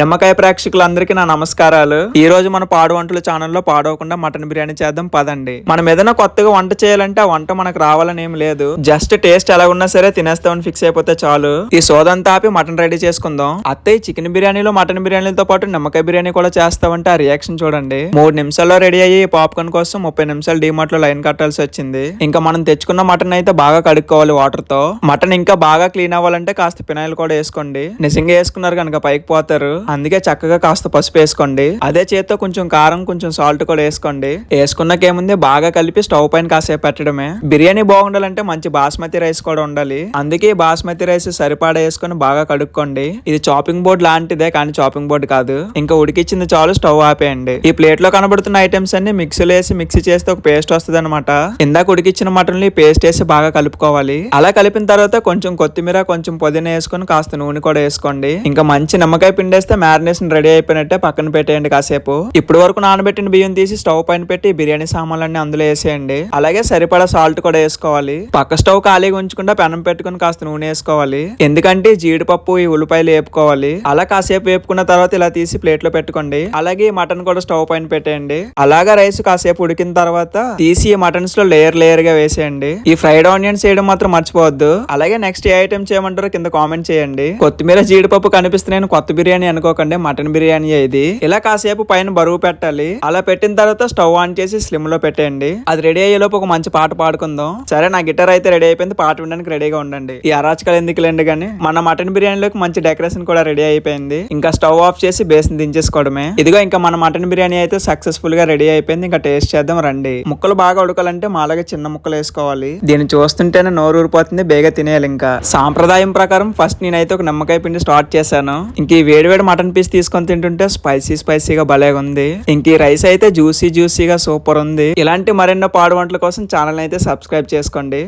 నిమ్మకాయ ప్రేక్షకులందరికీ నా నమస్కారాలు. ఈ రోజు మన పాడు వంటల ఛానల్లో పాడవకుండా మటన్ బిర్యానీ చేద్దాం పదండి. మనం ఏదైనా కొత్తగా వంట చేయాలంటే ఆ వంట మనకు రావాలని ఏం లేదు. జస్ట్ టేస్ట్ ఎలా ఉన్నా సరే తినేస్తామని ఫిక్స్ అయిపోతే చాలు. ఈ సోదంతా ఆపి మటన్ రెడీ చేసుకుందాం. అత్తయ్య చికెన్ బిర్యానీలో మటన్ బిర్యానీలతో పాటు నిమ్మకాయ బిర్యానీ కూడా చేస్తామంటే ఆ రియాక్షన్ చూడండి. మూడు నిమిషాల్లో రెడీ అయ్యి పాప్కార్న్ కోసం ముప్పై నిమిషాలు డిమార్ట్లో లైన్ కట్టాల్సి వచ్చింది. ఇంకా మనం తెచ్చుకున్న మటన్ అయితే బాగా కడుక్కోవాలి వాటర్తో మటన్ ఇంకా బాగా క్లీన్ అవ్వాలంటే కాస్త పినాయిల్ కూడా వేసుకోండి. నిజంగా వేసుకున్నారు కనుక పైకి పోతారు. అందుకే చక్కగా కాస్త పసుపు వేసుకోండి. అదే చేత్తో కొంచెం కారం కొంచెం సాల్ట్ కూడా వేసుకోండి. వేసుకున్నాకేముంది బాగా కలిపి స్టవ్ పైన కాసేపు పెట్టడమే. బిర్యానీ బాగుండాలంటే మంచి బాస్మతి రైస్ కూడా ఉండాలి. అందుకే బాస్మతి రైస్ సరిపడా వేసుకొని బాగా కడుక్కోండి. ఇది చాపింగ్ బోర్డ్ లాంటిదే కానీ చాపింగ్ బోర్డ్ కాదు. ఇంకా ఉడికిచ్చింది చాలు స్టవ్ ఆపేయండి. ఈ ప్లేట్లో కనబడుతున్న ఐటమ్స్ అన్ని మిక్సీలో వేసి మిక్సీ చేస్తే ఒక పేస్ట్ వస్తుంది అనమాట ఇందాక ఉడికిచ్చిన మటన్ ఈ పేస్ట్ వేసి బాగా కలుపుకోవాలి. అలా కలిపిన తర్వాత కొంచెం కొత్తిమీర కొంచెం పుదీనా వేసుకొని కాస్త నూనె కూడా వేసుకోండి. ఇంకా మంచి నిమ్మకాయ పిండేస్తే మ్యారినేషన్ రెడీ అయిపోయినట్టే పక్కన పెట్టేయండి కాసేపు. ఇప్పుడు వరకు నానబెట్టిన బియ్యం తీసి స్టవ్ పైన పెట్టి బిర్యానీ సామాన్లన్నీ అందులో వేసేయండి. అలాగే సరిపడా సాల్ట్ కూడా వేసుకోవాలి. పక్క స్టవ్ ఖాళీగా ఉంచకుండా పెనం పెట్టుకుని కాస్త నూనె వేసుకోవాలి. ఎందుకంటే జీడిపప్పు ఈ ఉల్లిపాయలు వేపుకోవాలి. అలా కాసేపు వేపుకున్న తర్వాత ఇలా తీసి ప్లేట్లో పెట్టుకోండి. అలాగే ఈ మటన్ కూడా స్టవ్ పైన పెట్టేయండి. అలాగా రైస్ కాసేపు ఉడికిన తర్వాత తీసి ఈ మటన్స్లో లేయర్ లేయర్గా వేసేయండి. ఈ ఫ్రైడ్ ఆనియన్స్ వేయడం మాత్రం మర్చిపోవద్దు. అలాగే నెక్స్ట్ ఏ ఐటమ్ చేయమంటారో కింద కామెంట్ చేయండి. కొత్తిమీర జీడిపప్పు కనిపిస్తున్నాయని కొత్త బిర్యానీ అనుకోకండి మటన్ బిర్యానీ ఇది. ఇలా కాసేపు పైన బరువు పెట్టాలి. అలా పెట్టిన తర్వాత స్టవ్ ఆన్ చేసి స్లిమ్లో పెట్టేయండి. అది రెడీ అయ్యేలోపు ఒక మంచి పాట పాడుకుందాం. సరే నా గిటార్ అయితే రెడీ అయిపోయింది. పాట వినడానికి రెడీగా ఉండండి. ఈ అరాచకాలు ఎందుకులేండి కానీ మన మటన్ బిర్యానీలోకి మంచి డెకరేషన్ కూడా రెడీ అయిపోయింది. ఇంకా స్టవ్ ఆఫ్ చేసి బేసిన్ దించేసుకోవడమే. ఇదిగో ఇంకా మన మటన్ బిర్యానీ అయితే సక్సెస్ఫుల్గా రెడీ అయిపోయింది. ఇంకా టేస్ట్ చేద్దాం రండి. ముక్కలు బాగా ఉడకాలంటే మాలాగా చిన్న ముక్కలు వేసుకోవాలి. దీన్ని చూస్తుంటేనే నోరు ఊరిపోతుంది. బేగా తినేయాలి ఇంకా. సాంప్రదాయం ప్రకారం ఫస్ట్ నేనైతే ఒక నిమ్మకాయ పిండి స్టార్ట్ చేశాను. ఇంక ఈ వేడి దగ్గర మటన్ పీస్ తీసుకొని తింటుంటే స్పైసీ స్పైసీగా భలే ఉంది ఇంక ఈ రైస్ అయితే జ్యూసీ జ్యూసీగా సూపర్ ఉంది. ఇలాంటి మరెన్నో పాడు వంటల కోసం ఛానల్ అయితే సబ్స్క్రైబ్ చేసుకోండి.